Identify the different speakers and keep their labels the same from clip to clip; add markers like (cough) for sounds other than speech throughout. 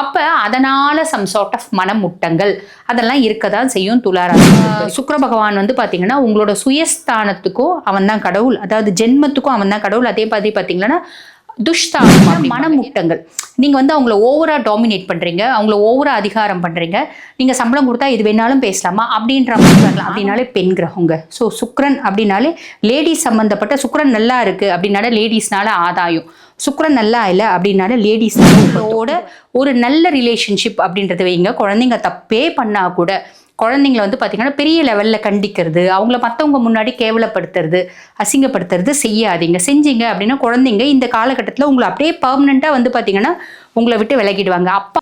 Speaker 1: அப்ப அதனால some sort of மனமுட்டங்கள் அதெல்லாம் இருக்க தான் செய்யும் துளாராசி சுக்கிர பகவான் வந்து பாத்தீங்கன்னா உங்களோட சுயஸ்தானத்துக்கும் அவன் தான் கடவுள். அதாவது ஜென்மத்துக்கும் அவன் தான் கடவுள். அதே மாதிரி பாத்தீங்கன்னா துஷ்தானம் மனமுட்டங்கள். நீங்க வந்து அவங்கள ஓவரா டாமினேட் பண்றீங்க அவங்கள ஓவரா அதிகாரம் பண்றீங்க நீங்க சம்பளம் கொடுத்தா இது வேணாலும் பேசலாமா அப்படின்ற மாதிரி வரலாம். அப்படின்னாலே பெண் கிரகங்க. ஸோ சுக்ரன் அப்படின்னாலே லேடிஸ் சம்பந்தப்பட்ட சுக்ரன் நல்லா இருக்கு அப்படின்னாலே லேடிஸ்னால ஆதாயம். சுக்ரன் நல்லா இல்லை அப்படின்னால லேடிஸ்னால (laughs) ஒரு நல்ல ரிலேஷன்ஷிப் அப்படின்றத வைங்க. குழந்தைங்க தப்பே பண்ணா கூட குழந்தைங்கள வந்து பார்த்தீங்கன்னா பெரிய லெவலில் கண்டிக்கிறது அவங்கள மற்றவங்க முன்னாடி கேவலப்படுத்துறது அசிங்கப்படுத்துறது செய்யாதீங்க. செஞ்சீங்க அப்படின்னா குழந்தைங்க இந்த காலகட்டத்தில் உங்களை அப்படியே பர்மனெண்ட்டாக வந்து பார்த்தீங்கன்னா உங்களை விட்டு விலகிடுவாங்க. அப்பா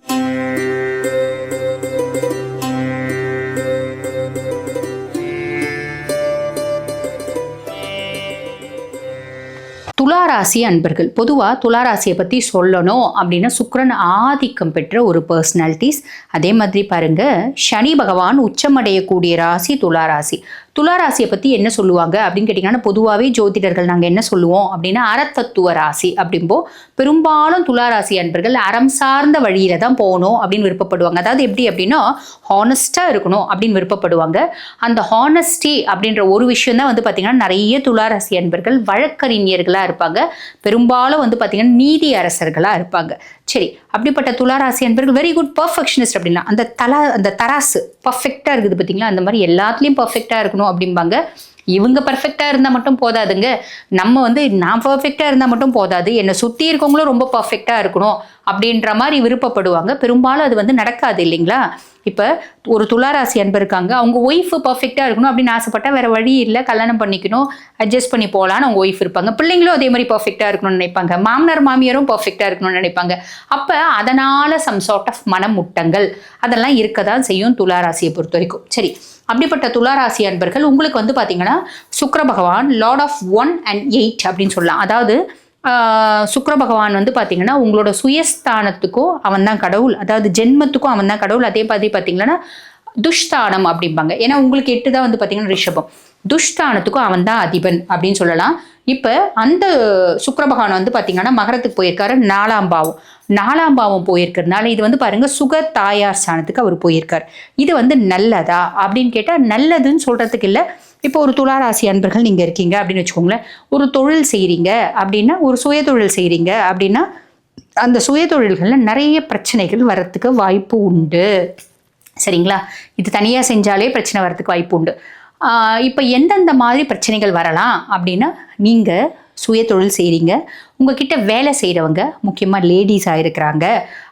Speaker 1: துளாராசி அன்பர்கள் பொதுவாக துளாராசியை பற்றி சொல்லணும் அப்படின்னா சுக்கரன் ஆதிக்கம் பெற்ற ஒரு பர்சனாலிட்டிஸ் அதே மாதிரி பாருங்க சனி பகவான் உச்சமடையக்கூடிய ராசி துளாராசி. துளாராசியை பற்றி என்ன சொல்லுவாங்க அப்படின்னு கேட்டிங்கன்னா பொதுவாகவே ஜோதிடர்கள் நாங்கள் என்ன சொல்லுவோம் அப்படின்னா அறத்தத்துவ ராசி அப்படிம்போ பெரும்பாலும் துளாராசி அன்பர்கள் அறம் சார்ந்த வழியில தான் போகணும் அப்படின்னு விருப்பப்படுவாங்க. அதாவது எப்படி அப்படின்னா ஹானஸ்ட்டாக இருக்கணும் அப்படின்னு விருப்பப்படுவாங்க. அந்த ஹானஸ்டி அப்படின்ற ஒரு விஷயம் தான் வந்து பார்த்திங்கன்னா நிறைய துளாராசி அன்பர்கள் வழக்கறிஞர்களாக இருப்பாங்க. பெரும்பாலும் வந்து பார்த்திங்கன்னா நீதி அரசர்களாக இருப்பாங்க. சரி அப்படிப்பட்ட துளாராசி என்பர்கள் வெரி குட் பர்ஃபெக்ஷனிஸ்ட் அப்படின்னா அந்த தலா அந்த தராசு பர்ஃபெக்டாக இருக்குது பார்த்தீங்களா அந்த மாதிரி எல்லாத்துலேயும் பர்ஃபெக்டாக இருக்கணும் அப்படிம்பாங்க. இவங்க பர்ஃபெக்டாக இருந்தால் மட்டும் போதாதுங்க. நம்ம வந்து நான் பர்ஃபெக்டாக இருந்தால் மட்டும் போதாது. என்னை சுற்றி இருக்கவங்களும் ரொம்ப பர்ஃபெக்டாக இருக்கணும் அப்படின்ற மாதிரி விருப்பப்படுவாங்க. பெரும்பாலும் அது வந்து நடக்காது இல்லைங்களா? இப்போ ஒரு துளாராசி அன்பர் இருக்காங்க. அவங்க ஒய்ஃபு பர்ஃபெக்டாக இருக்கணும் அப்படின்னு ஆசைப்பட்டா வேற வழி இல்லை. கல்யாணம் பண்ணிக்கணும் அட்ஜஸ்ட் பண்ணி போகலான்னு அவங்க ஒய்ஃப் இருப்பாங்க. பிள்ளைங்களும் அதே மாதிரி பர்ஃபெக்டாக இருக்கணும்னு நினைப்பாங்க. மாமனார் மாமியாரும் பர்ஃபெக்டாக இருக்கணும்னு நினைப்பாங்க. அப்போ அதனால சம் சார்ட் ஆஃப் மனமுட்டங்கள் அதெல்லாம் இருக்க தான் செய்யும் துளாராசியை பொறுத்த வரைக்கும். சரி அப்படிப்பட்ட துளாராசி அன்பர்கள் உங்களுக்கு வந்து பார்த்தீங்கன்னா சுக்கிர பகவான் lord of one and eight அப்படின்னு சொல்லலாம். அதாவது சுக்கர பகவான் வந்து பார்த்தீங்கன்னா உங்களோட சுயஸ்தானத்துக்கும் அவன் தான் கடவுள். அதாவது ஜென்மத்துக்கும் அவன் தான் கடவுள். அதே மாதிரி பார்த்தீங்கன்னா துஷ்தானம் அப்படிம்பாங்க. ஏன்னா உங்களுக்கு எட்டு தான் வந்து பார்த்தீங்கன்னா ரிஷபம். துஷ்தானத்துக்கும் அவன் தான் அதிபன் அப்படின்னு சொல்லலாம். இப்போ அந்த சுக்கிர பகவான் வந்து பார்த்தீங்கன்னா மகரத்துக்கு போயிருக்காரு நாலாம் பாவம். நாலாம் பாவம் போயிருக்கிறதுனால இது வந்து பாருங்க சுக தாயார் ஸ்தானத்துக்கு அவர் போயிருக்கார். இது வந்து நல்லதா அப்படின்னு கேட்டால் நல்லதுன்னு சொல்றதுக்கு இல்லை. இப்போ ஒரு துளாராசி அன்பர்கள் நீங்கள் இருக்கீங்க அப்படின்னு வச்சுக்கோங்களேன். ஒரு தொழில் செய்கிறீங்க அப்படின்னா ஒரு சுயதொழில் செய்கிறீங்க அப்படின்னா அந்த சுயதொழில்களில் நிறைய பிரச்சனைகள் வரத்துக்கு வாய்ப்பு உண்டு. சரிங்களா? இது தனியாக செஞ்சாலே பிரச்சனை வரத்துக்கு வாய்ப்பு உண்டு. இப்போ எந்தெந்த மாதிரி பிரச்சனைகள் வரலாம் அப்படின்னா நீங்கள் சுய தொழில் செய்கிறீங்க உங்ககிட்ட வேலை செய்கிறவங்க முக்கியமாக லேடிஸாக இருக்கிறாங்க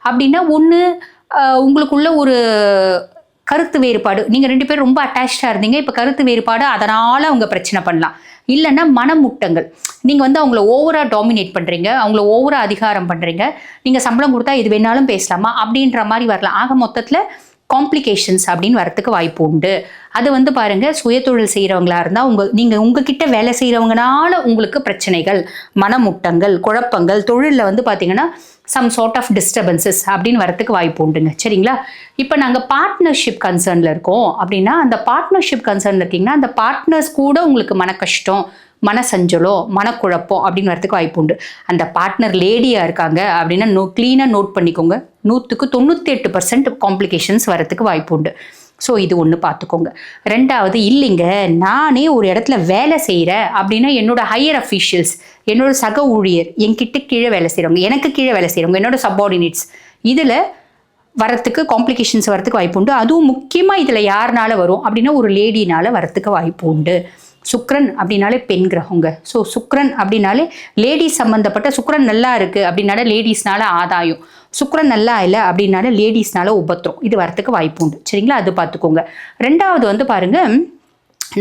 Speaker 1: அப்படின்னா ஒன்று உங்களுக்குள்ள ஒரு கருத்து வேறுபாடு. நீங்கள் ரெண்டு பேரும் ரொம்ப அட்டாச்சாக இருந்தீங்க. இப்போ கருத்து வேறுபாடு அதனால் அவங்க பிரச்சனை பண்ணலாம். இல்லைன்னா மனமுட்டங்கள். நீங்கள் வந்து அவங்கள ஓவராக டாமினேட் பண்ணுறீங்க அவங்கள ஓவராக அதிகாரம் பண்ணுறீங்க நீங்கள் சம்பளம் கொடுத்தா இது வேணாலும் பேசலாமா? அப்படின்ற மாதிரி வரலாம். ஆக மொத்தத்தில் காம்ப்ளிகேஷன்ஸ் அப்படின்னு வரத்துக்கு வாய்ப்பு உண்டு. அது வந்து பாருங்க சுயதொழில் செய்கிறவங்களா இருந்தால் உங்கள் நீங்கள் உங்ககிட்ட வேலை செய்கிறவங்கனால உங்களுக்கு பிரச்சனைகள் மனமுட்டங்கள் குழப்பங்கள் தொழிலில் வந்து பார்த்தீங்கன்னா சம் சார்ட் ஆஃப் டிஸ்டர்பன்சஸ் அப்படின்னு வரத்துக்கு வாய்ப்பு உண்டுங்க. சரிங்களா? இப்போ நாங்கள் பார்ட்னர்ஷிப் கன்சர்னில் இருக்கோம் அப்படின்னா அந்த பார்ட்னர்ஷிப் கன்சர்னில் இருக்கீங்கன்னா அந்த பார்ட்னர்ஸ் கூட உங்களுக்கு மன கஷ்டம் மனசஞ்சலோ மனக்குழப்பம் அப்படின்னு வரத்துக்கு வாய்ப்பு உண்டு. அந்த பார்ட்னர் லேடியாக இருக்காங்க அப்படின்னா நோ க்ளீனாக நோட் பண்ணிக்கோங்க. நூற்றுக்கு தொண்ணூற்றி எட்டு பர்சன்ட் காம்ப்ளிகேஷன்ஸ் வரத்துக்கு வாய்ப்பு உண்டு. ஸோ இது ஒன்று பார்த்துக்கோங்க. ரெண்டாவது இல்லைங்க நானே ஒரு இடத்துல வேலை செய்கிறேன் அப்படின்னா என்னோட ஹையர் அஃபீஷியல்ஸ் என்னோட சக ஊழியர் என்கிட்ட கீழே வேலை செய்கிறவங்க எனக்கு கீழே வேலை செய்கிறவங்க என்னோட சப்பார்டினேட்ஸ் இதில் வரத்துக்கு காம்ப்ளிகேஷன்ஸ் வரத்துக்கு வாய்ப்பு உண்டு. அதுவும் முக்கியமாக இதில் யாருனால வரும் அப்படின்னா ஒரு லேடினால் வரத்துக்கு வாய்ப்பு உண்டு. சுக்ரன் அப்படின்னாலே பெண் கிரகங்க. ஸோ சுக்ரன் அப்படின்னாலே லேடிஸ் சம்மந்தப்பட்ட சுக்ரன் நல்லா இருக்குது அப்படின்னாலே லேடிஸ்னால ஆதாயம். சுக்ரன் நல்லா இல்லை அப்படின்னாலே லேடிஸ்னால உபத்திரம். இது வரத்துக்கு வாய்ப்பு உண்டு. சரிங்களா? அது பார்த்துக்கோங்க. ரெண்டாவது வந்து பாருங்க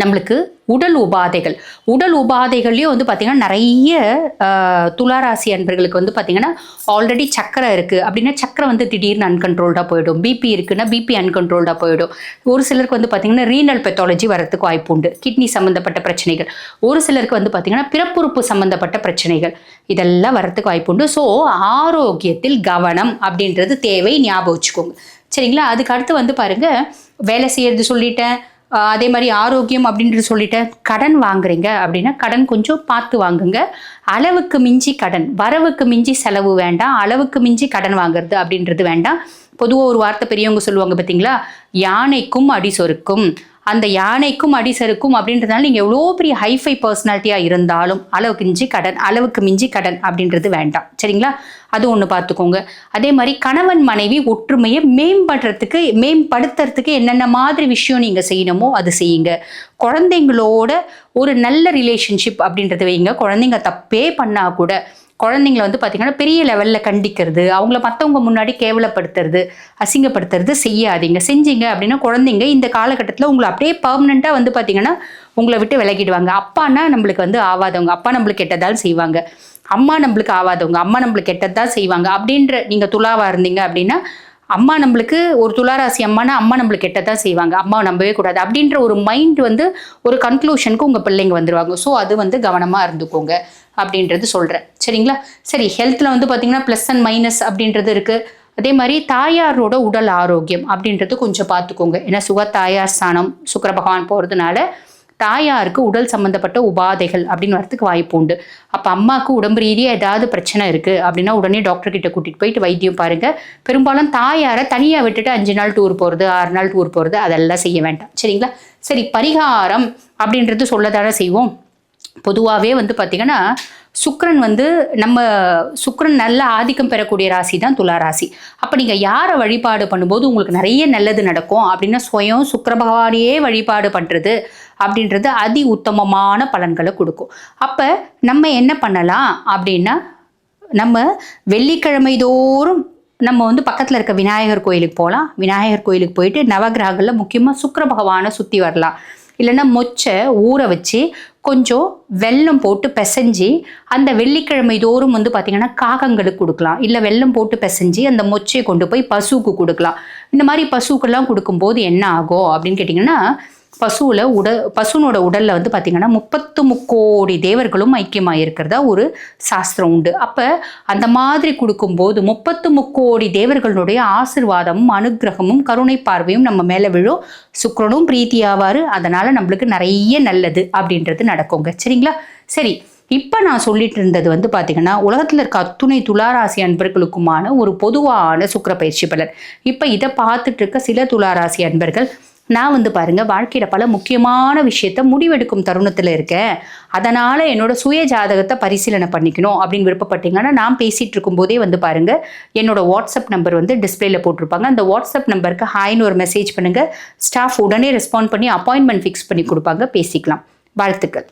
Speaker 1: நம்மளுக்கு உடல் உபாதைகள். உடல் உபாதைகள்லேயும் வந்து பார்த்திங்கன்னா நிறைய துளாராசி அன்பர்களுக்கு வந்து பார்த்திங்கன்னா ஆல்ரெடி சக்கரை இருக்குது அப்படின்னா சக்கரை வந்து திடீர்னு அன்கண்ட்ரோல்டாக போயிடும். பிபி இருக்குன்னா பிபி அன்கண்ட்ரோல்டாக போயிடும். ஒரு சிலருக்கு வந்து பார்த்திங்கன்னா ரீனல் பெத்தாலஜி வரத்துக்கு வாய்ப்பு உண்டு. கிட்னி சம்மந்தப்பட்ட பிரச்சனைகள். ஒரு சிலருக்கு வந்து பார்த்திங்கன்னா பிறப்புறுப்பு சம்மந்தப்பட்ட பிரச்சனைகள். இதெல்லாம் வரத்துக்கு வாய்ப்பு உண்டு. ஸோ ஆரோக்கியத்தில் கவனம் அப்படின்றது தேவை. ஞாபகம் வச்சுக்கோங்க. சரிங்களா? அதுக்கு அடுத்து வந்து பாருங்கள் வேலை செய்யறது சொல்லிட்டேன். அதே மாதிரி ஆரோக்கியம் அப்படின்றது சொல்லிட்டு கடன் வாங்குறீங்க அப்படின்னா கடன் கொஞ்சம் பார்த்து வாங்குங்க. அளவுக்கு மிஞ்சி கடன் வரவுக்கு மிஞ்சி செலவு வேண்டாம் அளவுக்கு மிஞ்சி கடன் வாங்குறது அப்படின்றது வேண்டாம். பொதுவாக ஒரு வார்த்தை பெரியவங்க சொல்லுவாங்க பார்த்தீங்களா யானைக்கும் அடிசொருக்கும் அந்த யானைக்கும் அடிசருக்கும் அப்படின்றதுனால நீங்கள் எவ்வளோ பெரிய ஹைஃபை பர்சனாலிட்டியாக இருந்தாலும் அளவுக்கு மிஞ்சி கடன் அளவுக்கு மிஞ்சி கடன் அப்படின்றது வேண்டாம். சரிங்களா? அது ஒன்று பார்த்துக்கோங்க அதே மாதிரி கணவன் மனைவி ஒற்றுமையை மேம்படுறதுக்கு மேம்படுத்துறதுக்கு என்னென்ன மாதிரி விஷயம் நீங்கள் செய்யணுமோ அது செய்யுங்க. குழந்தைங்களோட ஒரு நல்ல ரிலேஷன்ஷிப் அப்படின்றத வைங்க. குழந்தைங்க தப்பே பண்ணால் கூட குழந்தைங்கள வந்து பார்த்திங்கன்னா பெரிய லெவலில் கண்டிக்கிறது அவங்கள மற்றவங்க முன்னாடி கேவலப்படுத்துறது அசிங்கப்படுத்துறது செய்யாதீங்க. செஞ்சீங்க அப்படின்னா குழந்தைங்க இந்த காலகட்டத்தில் உங்களை அப்படியே பர்மனெண்ட்டாக வந்து பார்த்தீங்கன்னா உங்களை விட்டு விலகிடுவாங்க. அப்பான்னா நம்மளுக்கு வந்து ஆவாதவங்க. அப்பா நம்மளுக்கு கெட்டதால் செய்வாங்க. அம்மா நம்மளுக்கு ஆவாதவங்க. அம்மா நம்மளுக்கு கெட்டதான் செய்வாங்க. அப்படின்ற நீங்கள் துளாவாக இருந்தீங்க அப்படின்னா அம்மா நம்மளுக்கு ஒரு துளாராசி அம்மானா அம்மா நம்மளுக்கு கெட்டதான் செய்வாங்க. அம்மாவை நம்பவே கூடாது. அப்படின்ற ஒரு மைண்ட் வந்து ஒரு கன்க்ளூஷனுக்கு உங்கள் பிள்ளைங்க வந்துடுவாங்க ஸோ அது வந்து கவனமாக இருந்துக்கோங்க. அப்படின்றது சொல்கிறேன் சரிங்களா? சரி ஹெல்த்தில் வந்து பார்த்தீங்கன்னா ப்ளஸ் அண்ட் மைனஸ் அப்படின்றது இருக்குது அதே மாதிரி தாயாரோட உடல் ஆரோக்கியம் அப்படின்றது கொஞ்சம் பார்த்துக்கோங்க. ஏன்னா சுக தாயார் ஸ்தானம் சுக்கர பகவான் போகிறதுனால தாயாருக்கு உடல் சம்மந்தப்பட்ட உபாதைகள் அப்படின்னு வரத்துக்கு வாய்ப்பு உண்டு. அப்போ அம்மாவுக்கு உடம்பு ரீதியாக ஏதாவது பிரச்சனை இருக்குது அப்படின்னா உடனே டாக்டர் கிட்ட கூட்டிகிட்டு போயிட்டு வைத்தியம் பாருங்கள் பெரும்பாலும் தாயாரை தனியாக விட்டுட்டு அஞ்சு நாள் டூர் போகிறது ஆறு நாள் டூர் போகிறது அதெல்லாம் செய்ய வேண்டாம். சரிங்களா? சரி பரிகாரம் அப்படின்றது சொல்லதான செய்வோம்? பொதுவாகவே வந்து பார்த்திங்கன்னா சுக்ரன் வந்து நம்ம சுக்ரன் நல்ல ஆதிக்கம் பெறக்கூடிய ராசி தான் துலா ராசி. அப்போ நீங்கள் யாரை வழிபாடு பண்ணும்போது உங்களுக்கு நிறைய நல்லது நடக்கும்? அப்படின்னா சுயம் சுக்கர பகவானையே வழிபாடு பண்ணுறது அப்படின்றது அதி உத்தமமான பலன்களை கொடுக்கும். அப்போ நம்ம என்ன பண்ணலாம் அப்படின்னா நம்ம வெள்ளிக்கிழமை தோறும் நம்ம வந்து பக்கத்தில் இருக்க விநாயகர் கோயிலுக்கு போகலாம் விநாயகர் கோயிலுக்கு போயிட்டு நவகிரகங்களில் முக்கியமாக சுக்கர பகவானை சுற்றி வரலாம். இல்லைன்னா மொச்சை ஊற வச்சு கொஞ்சம் வெல்லம் போட்டு பிசைஞ்சு அந்த வெள்ளிக்கிழமை தோறும் வந்து பார்த்திங்கன்னா காகங்களுக்கு கொடுக்கலாம். இல்லை வெல்லம் போட்டு பிசைஞ்சு அந்த மொச்சையை கொண்டு போய் பசுவுக்கு கொடுக்கலாம். இந்த மாதிரி பசுக்கெல்லாம் கொடுக்கும்போது என்ன ஆகும் அப்படின்னு கேட்டிங்கன்னா பசுவில் உட பசுனோட உடலில் வந்து பார்த்திங்கன்னா முப்பத்து முக்கோடி தேவர்களும் ஐக்கியமாக இருக்கிறதா ஒரு சாஸ்திரம் உண்டு. அப்போ அந்த மாதிரி கொடுக்கும்போது முப்பத்து முக்கோடி தேவர்களுடைய ஆசிர்வாதமும் அனுகிரகமும் கருணை பார்வையும் நம்ம மேலே விழும். சுக்கரனும் பிரீத்தி ஆவார் அதனால் நம்மளுக்கு நிறைய நல்லது அப்படின்றது நடக்குங்க. சரிங்களா? சரி இப்போ நான் சொல்லிட்டு இருந்தது வந்து பார்த்தீங்கன்னா உலகத்தில் இருக்க அத்துணை துளாராசி அன்பர்களுக்குமான ஒரு பொதுவான சுக்கிர பயிற்சி பலன். இப்போ இதை பார்த்துட்டு இருக்க சில துளாராசி அன்பர்கள் நான் வந்து பாருங்க வாழ்க்கையில பல முக்கியமான விஷயத்த முடிவெடுக்கும் தருணத்துல இருக்கேன். அதனால என்னோட சுய ஜாதகத்தை பரிசீலனை பண்ணிக்கணும் அப்படின்னு விருப்பப்பட்டீங்கன்னா நான் பேசிட்டு இருக்கும்போதே வந்து பாருங்க என்னோட வாட்ஸ்அப் நம்பர் வந்து டிஸ்பிளேல போட்டிருப்பாங்க. அந்த வாட்ஸ்அப் நம்பருக்கு ஹாய்னு ஒரு மெசேஜ் பண்ணுங்க. ஸ்டாஃப் உடனே ரெஸ்பாண்ட் பண்ணி அப்பாயின்மெண்ட் ஃபிக்ஸ் பண்ணி கொடுப்பாங்க. பேசிக்கலாம். வாழ்த்துக்கள்.